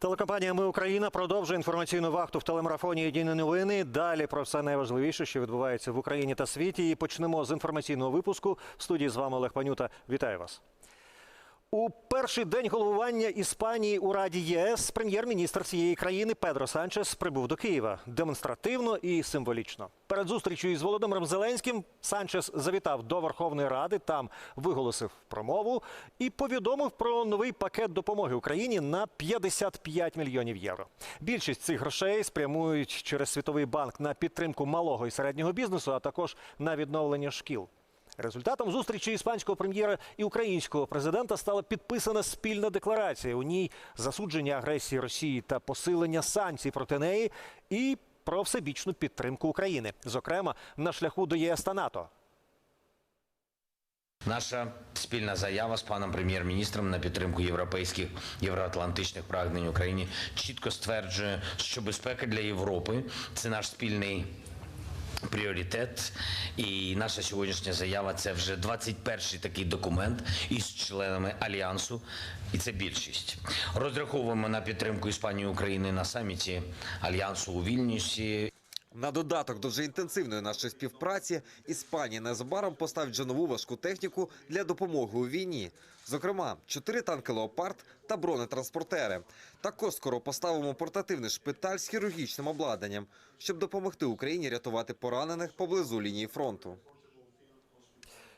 Телекомпанія Ми Україна продовжує інформаційну вахту в телемарафоні Єдині новини. Далі про все найважливіше, що відбувається в Україні та світі. І почнемо з інформаційного випуску. В студії з вами Олег Панюта. Вітаю вас. У перший день головування Іспанії у Раді ЄС прем'єр-міністр цієї країни Педро Санчес прибув до Києва демонстративно і символічно. Перед зустрічю із Володимиром Зеленським Санчес завітав до Верховної Ради, там виголосив промову і повідомив про новий пакет допомоги Україні на 55 мільйонів євро. Більшість цих грошей спрямують через Світовий банк на підтримку малого і середнього бізнесу, а також на відновлення шкіл. Результатом зустрічі іспанського прем'єра і українського президента стала підписана спільна декларація. У ній засудження агресії Росії та посилення санкцій проти неї і про всебічну підтримку України, зокрема на шляху до ЄС та НАТО. Наша спільна заява з паном прем'єр-міністром на підтримку європейських євроатлантичних прагнень Україні чітко стверджує, що безпека для Європи це наш спільний пріоритет. І наша сьогоднішня заява це вже 21-й такий документ із членами альянсу, і це більшість. Розраховуємо на підтримку Іспанії і України на саміті альянсу у Вільнюсі. На додаток до вже інтенсивної нашої співпраці Іспанія незабаром поставить вже нову важку техніку для допомоги у війні. Зокрема, чотири танки «Леопард» та бронетранспортери. Також скоро поставимо портативний шпиталь з хірургічним обладнанням, щоб допомогти Україні рятувати поранених поблизу лінії фронту.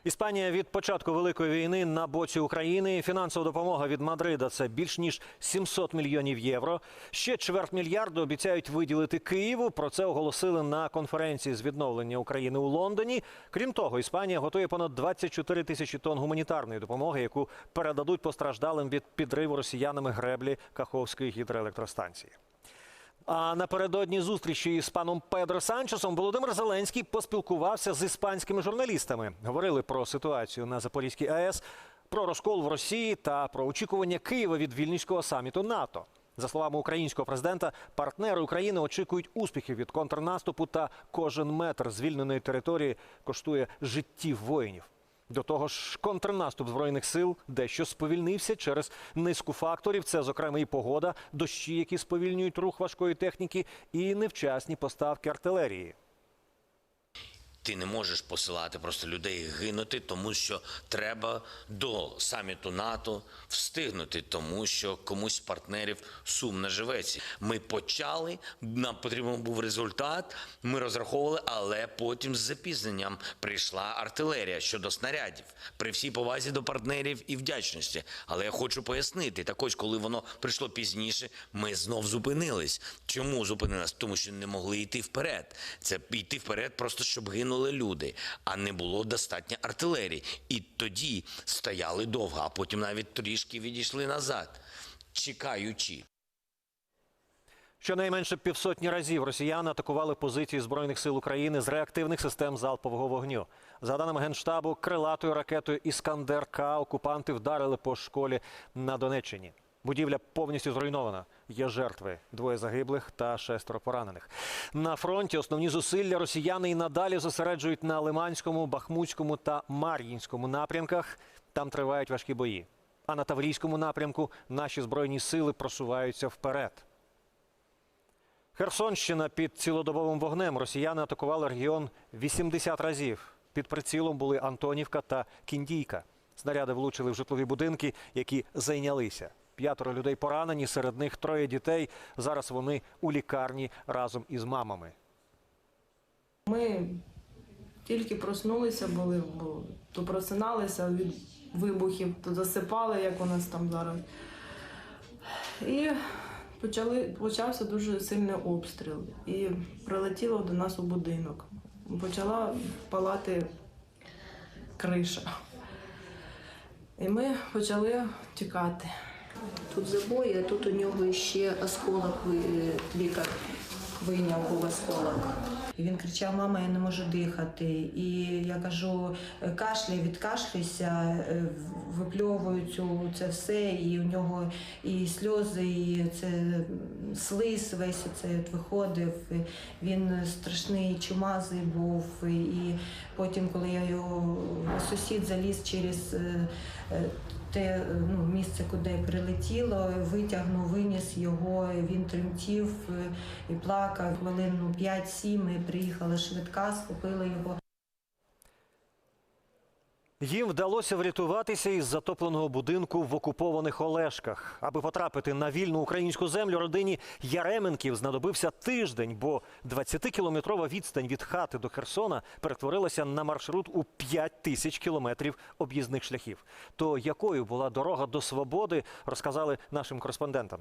Іспанія від початку великої війни на боці України. Фінансова допомога від Мадрида це більш ніж 700 мільйонів євро. Ще чверть мільярду обіцяють виділити Києву. Про це оголосили на конференції з відновлення України у Лондоні. Крім того, Іспанія готує понад 24 тисячі тонн гуманітарної допомоги, яку передадуть постраждалим від підриву росіянами греблі Каховської гідроелектростанції. А напередодні зустрічі з паном Педро Санчесом Володимир Зеленський поспілкувався з іспанськими журналістами. Говорили про ситуацію на Запорізькій АЕС, про розкол в Росії та про очікування Києва від вільнюського саміту НАТО. За словами українського президента, партнери України очікують успіхів від контрнаступу, та кожен метр звільненої території коштує життів воїнів. До того ж, контрнаступ збройних сил дещо сповільнився через низку факторів. Це, зокрема, і погода, дощі, які сповільнюють рух важкої техніки, і невчасні поставки артилерії. Ти не можеш посилати просто людей гинути, тому що треба до саміту НАТО встигнути, тому що комусь з партнерів сумно живеться. Ми почали, нам потрібен був результат. Ми розраховували, але потім з запізненням прийшла артилерія щодо снарядів. При всій повазі до партнерів і вдячності. Але я хочу пояснити, так ось, коли воно прийшло пізніше, ми знов зупинились. Чому зупинились? Тому що не могли йти вперед. Це йти вперед, просто щоб гинули люди, а не було достатньо артилерії. І тоді стояли довго, а потім навіть трішки відійшли назад, чекаючи. Щонайменше півсотні разів росіяни атакували позиції збройних сил України з реактивних систем залпового вогню. За даними генштабу, крилатою ракетою Іскандер К окупанти вдарили по школі на Донеччині. Будівля повністю зруйнована. Є жертви, двоє загиблих та шестеро поранених. На фронті основні зусилля росіяни і надалі зосереджують на Лиманському, Бахмутському та Мар'їнському напрямках. Там тривають важкі бої. А на Таврійському напрямку наші збройні сили просуваються вперед. Херсонщина під цілодобовим вогнем. Росіяни атакували регіон 80 разів. Під прицілом були Антонівка та Кіндійка. Снаряди влучили в житлові будинки, які зайнялися. П'ятеро людей поранені, серед них троє дітей. Зараз вони у лікарні разом із мамами. Ми тільки проснулися, були, то просиналися від вибухів, то засипали, як у нас там зараз. І почали, почався дуже сильний обстріл. І прилетіло до нас у будинок. Почала палати криша. І ми почали тікати. Тут забої, а тут у нього ще осколок ви- лікар вийняв був осколок. І він кричав: Мама, я не можу дихати. І я кажу, кашляй, відкашлюйся, е, випльовую цю це все, і у нього і сльози, і це слиз весь це виходив. Він страшний чумазий був. І потім, коли я його сусід заліз через. Е, е, те ну, місце, куди прилетіло, витягнув, виніс його. Він тремтів е, і плакав. Хвилину ну, 5-7 ми приїхала швидка, схопила його. Їм вдалося врятуватися із затопленого будинку в окупованих Олешках. Аби потрапити на вільну українську землю, родині Яременків знадобився тиждень, бо 20-кілометрова відстань від хати до Херсона перетворилася на маршрут у 5 тисяч кілометрів об'їзних шляхів. То якою була дорога до свободи, розказали нашим кореспондентам.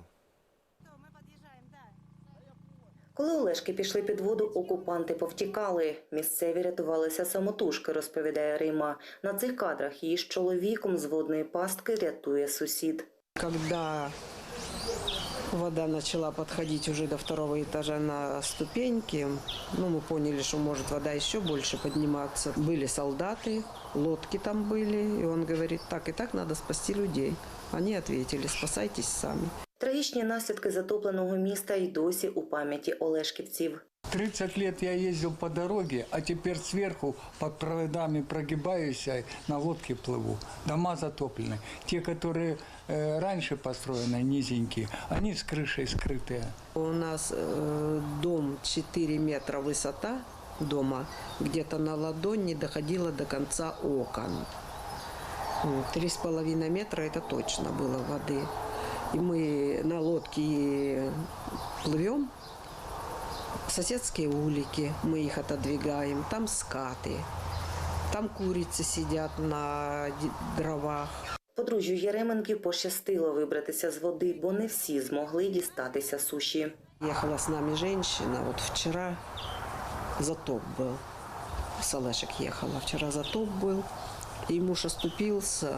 Коли Олешки пішли під воду, окупанти повтікали. Місцеві рятувалися самотужки, розповідає Рима. На цих кадрах її з чоловіком з водної пастки рятує сусід. Когда вода начала подходить уже до второго этажа на ступеньки, ну, мы поняли, что может вода еще больше подниматься. Были солдаты, лодки там были, и он говорит, так и так надо спасти людей. Они ответили, спасайтесь сами. Трагічні наслідки затопленого міста й досі у пам'яті Олешківців. 30 лет я ездил по дороге, а теперь сверху под проводами прогибаюсь, а на лодке плыву. Дома затоплены. Те, которые э, раньше построены, низенькие, они с крышей скрытые. У нас э, дом 4 метра высота дома, где-то на ладонь не доходила до конца окон. М, Три с половиной метра это точно было воды. И мы на лодке плывем, соседские улики, мы их отодвигаем, там скаты, там курицы сидят на д- дровах. Подружжю Яременків пощастило вибратися з води, бо не всі змогли дістатися суші. Ехала с нами женщина, вот вчера затоп был. С Олешек ехала, вчера затоп был, и муж оступился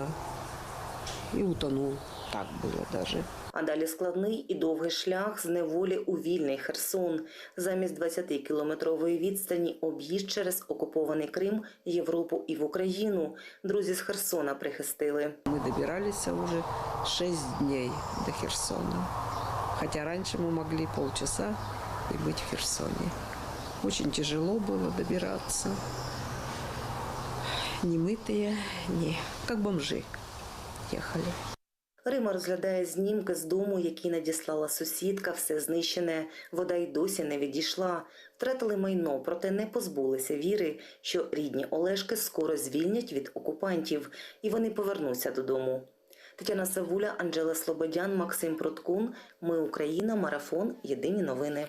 и утонул. Так было даже. А далі складний і довгий шлях з неволі у вільний Херсон. Замість 20-кілометрової відстані об'їзд через окупований Крим, Європу і в Україну. Друзі з Херсона прихистили. Мы добирались уже 6 дней до Херсона. Хотя раньше мы могли полчаса и быть в Херсоне. Очень тяжело было добираться. Не мытые, не как бомжи ехали. Рима розглядає знімки з дому, які надіслала сусідка, все знищене. Вода й досі не відійшла. Втратили майно, проте не позбулися віри, що рідні Олешки скоро звільнять від окупантів, і вони повернуться додому. Тетяна Савуля, Анжела Слободян, Максим Проткун. Ми Україна. Марафон. Єдині новини.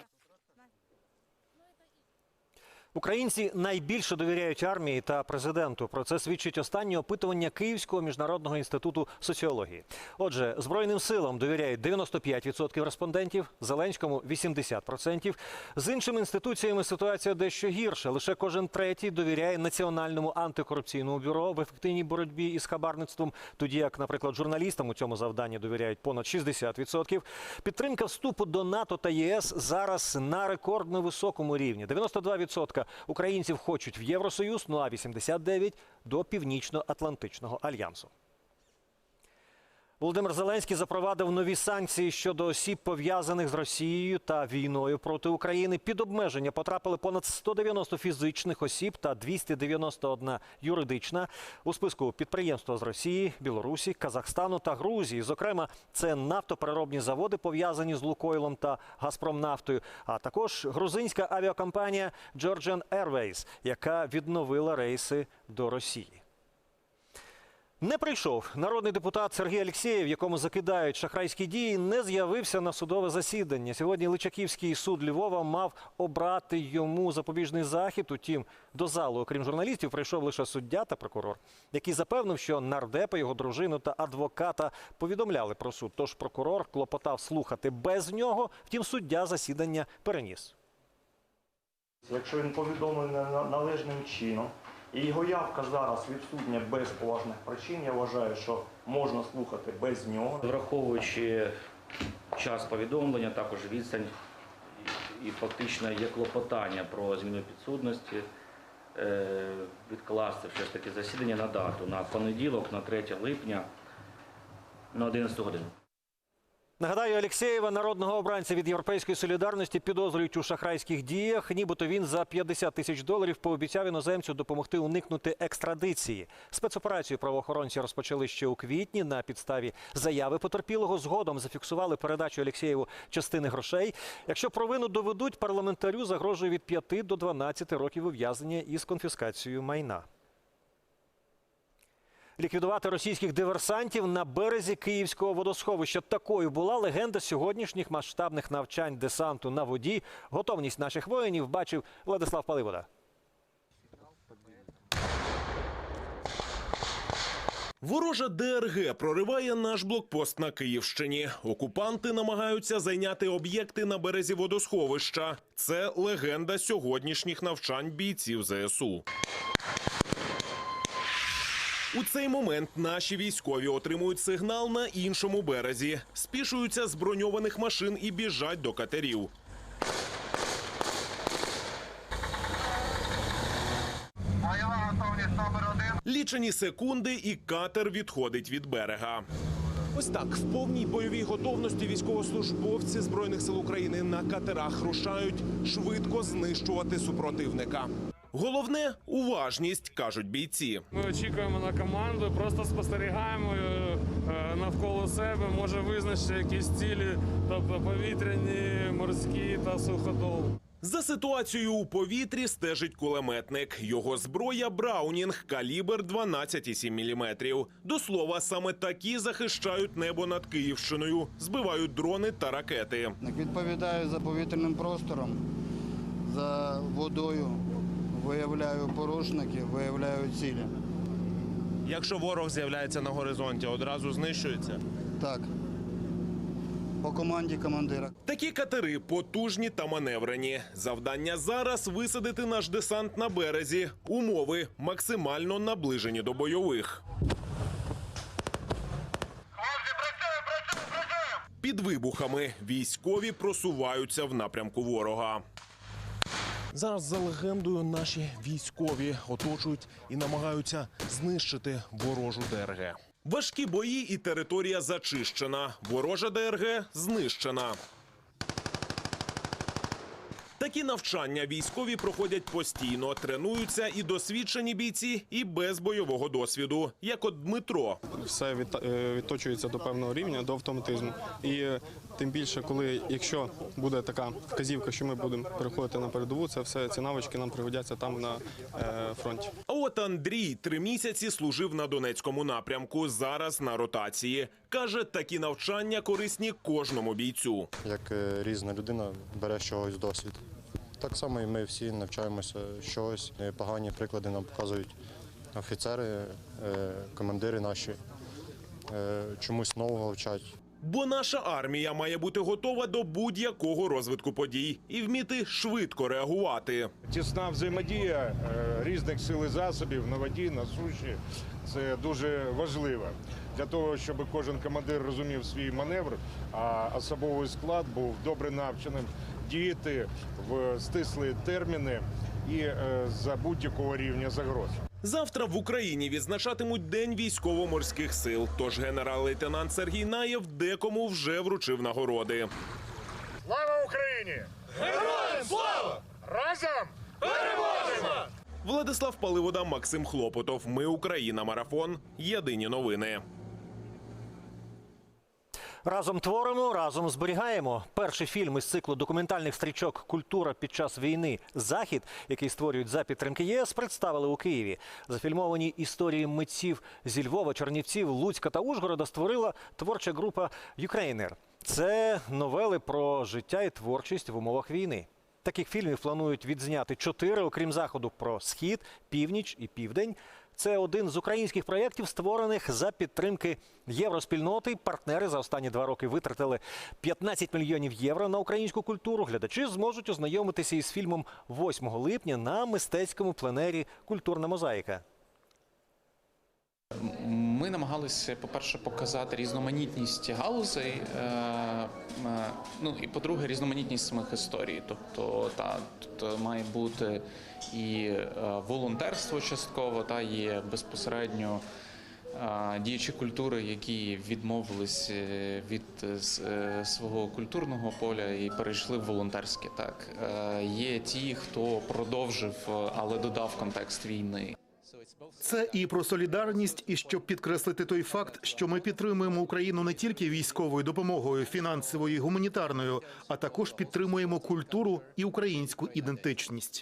Українці найбільше довіряють армії та президенту. Про це свідчить останнє опитування Київського міжнародного інституту соціології. Отже, збройним силам довіряють 95% респондентів, Зеленському 80%. З іншими інституціями ситуація дещо гірша. Лише кожен третій довіряє національному антикорупційному бюро в ефективній боротьбі із хабарництвом. Тоді як, наприклад, журналістам у цьому завданні довіряють понад 60%. Підтримка вступу до НАТО та ЄС зараз на рекордно високому рівні. 92% українців хочуть в Євросоюз, ну а 89% – до Північно-Атлантичного альянсу. Володимир Зеленський запровадив нові санкції щодо осіб, пов'язаних з Росією та війною проти України. Під обмеження потрапили понад 190 фізичних осіб та 291 юридична. У списку підприємства з Росії, Білорусі, Казахстану та Грузії. Зокрема, це нафтопереробні заводи, пов'язані з Лукойлом та Газпромнафтою, а також грузинська авіакомпанія Georgian Airways, яка відновила рейси до Росії. Не прийшов народний депутат Сергій Алєксєєв, якому закидають шахрайські дії, не з'явився на судове засідання. Сьогодні Личаківський суд Львова мав обрати йому запобіжний захід. Утім, до залу, окрім журналістів, прийшов лише суддя та прокурор, який запевнив, що нардепа, його дружину та адвоката повідомляли про суд. Тож прокурор клопотав слухати без нього. Втім, суддя засідання переніс. Якщо він повідомлений належним чином, і його явка зараз відсутня без поважних причин, я вважаю, що можна слухати без нього. Враховуючи час повідомлення, також відстань і фактично є клопотання про зміну підсудності, е, відкласти все ж таки засідання на дату на понеділок, на 3 липня на 11 годину. Нагадаю, Алєксєєва, народного обранця від Європейської солідарності, підозрюють у шахрайських діях. Нібито він за 50 тисяч доларів пообіцяв іноземцю допомогти уникнути екстрадиції. Спецоперацію правоохоронці розпочали ще у квітні. На підставі заяви потерпілого згодом зафіксували передачу Алєксєєву частини грошей. Якщо провину доведуть, парламентарю загрожує від 5 до 12 років ув'язнення із конфіскацією майна. Ліквідувати російських диверсантів на березі Київського водосховища. Такою була легенда сьогоднішніх масштабних навчань десанту на воді. Готовність наших воїнів бачив Владислав Паливода. Ворожа ДРГ прориває наш блокпост на Київщині. Окупанти намагаються зайняти об'єкти на березі водосховища. Це легенда сьогоднішніх навчань бійців ЗСУ. У цей момент наші військові отримують сигнал на іншому березі, спішуються з броньованих машин і біжать до катерів. Лічені секунди, і катер відходить від берега. Ось так в повній бойовій готовності військовослужбовці збройних сил України на катерах рушають швидко знищувати супротивника. Головне уважність, кажуть бійці. Ми очікуємо на команду, просто спостерігаємо е, е, навколо себе, може визначити якісь цілі, тобто повітряні, морські та суходол. За ситуацією у повітрі стежить кулеметник. Його зброя Браунінг, калібр 12,7 мм. До слова, саме такі захищають небо над Київщиною, збивають дрони та ракети. Відповідаю за повітряним простором, за водою, виявляю порушників, виявляю цілі. Якщо ворог з'являється на горизонті, одразу знищується. Так. По команді командира. Такі катери потужні та маневрені. Завдання зараз висадити наш десант на березі. Умови максимально наближені до бойових. Під вибухами військові просуваються в напрямку ворога. Зараз за легендою наші військові оточують і намагаються знищити ворожу ДРГ. Важкі бої і територія зачищена. Ворожа ДРГ знищена. Такі навчання військові проходять постійно, тренуються і досвідчені бійці, і без бойового досвіду, як от Дмитро. все е, відточується до певного рівня, до автоматизму. І тим більше, коли якщо буде така вказівка, що ми будемо переходити на передову, це все ці навички нам пригодяться там на е, фронті. А от Андрій три місяці служив на Донецькому напрямку. Зараз на ротації. Каже, такі навчання корисні кожному бійцю. Як е, різна людина бере чогось досвід. Так само і ми всі навчаємося щось. Е, Погані приклади нам показують офіцери, е, командири наші. Чомусь нового вчать. Бо наша армія має бути готова до будь-якого розвитку подій і вміти швидко реагувати. Тісна взаємодія е, різних сил і засобів на воді, на суші це дуже важливо для того, щоб кожен командир розумів свій маневр, а особовий склад був добре навченим діяти в стислі терміни і е, за будь-якого рівня загроз. Завтра в Україні відзначатимуть День військово-морських сил. Тож генерал-лейтенант Сергій Наєв декому вже вручив нагороди. Слава Україні! Героям слава! Разом переможемо! Владислав Паливода, Максим Хлопотов. Ми Україна. Марафон. Єдині новини. Разом творимо, разом зберігаємо. Перший фільм із циклу документальних стрічок Культура під час війни Захід, який створюють за підтримки ЄС, представили у Києві. Зафільмовані історії митців зі Львова, Чернівців, Луцька та Ужгорода створила творча група Юкрейнер. Це новели про життя і творчість в умовах війни. Таких фільмів планують відзняти чотири, окрім заходу про схід, північ і південь. Це один з українських проєктів, створених за підтримки євроспільноти. Партнери за останні два роки витратили 15 мільйонів євро на українську культуру. Глядачі зможуть ознайомитися із фільмом 8 липня на мистецькому пленері Культурна мозаїка. Ми намагалися, по-перше, показати різноманітність галузей, е, е, ну і по-друге, різноманітність самих історій. Тобто, та тут має бути і е, волонтерство частково, та є безпосередньо діячі культури, які відмовились від свого культурного поля і перейшли в волонтерське. Так є ті, хто продовжив, але додав контекст війни. Це і про солідарність, і щоб підкреслити той факт, що ми підтримуємо Україну не тільки військовою допомогою, фінансовою і гуманітарною, а також підтримуємо культуру і українську ідентичність.